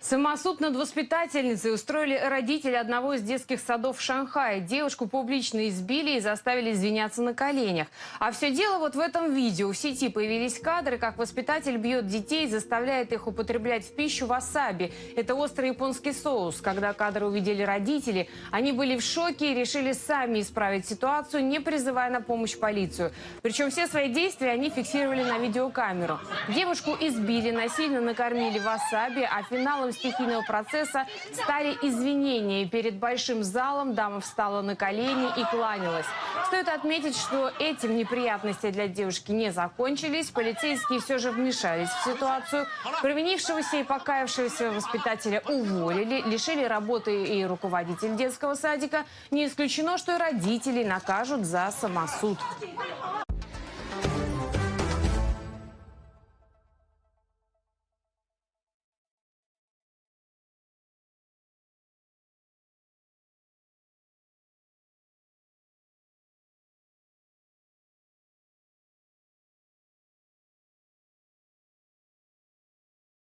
Самосуд над воспитательницей устроили родители одного из детских садов в Шанхае. Девушку публично избили и заставили извиняться на коленях. А все дело вот в этом видео. В сети появились кадры, как воспитатель бьет детей и заставляет их употреблять в пищу васаби. Это острый японский соус. Когда кадры увидели родители, они были в шоке и решили сами исправить ситуацию, не призывая на помощь полицию. Причем все свои действия они фиксировали на видеокамеру. Девушку избили, насильно накормили васаби, а финалом стихийного процесса стали извинения. Перед большим залом дама встала на колени и кланялась. Стоит отметить, что этим неприятности для девушки не закончились. Полицейские все же вмешались в ситуацию. Провинившегося и покаявшегося воспитателя уволили, лишили работы и руководитель детского садика. Не исключено, что и родителей накажут за самосуд.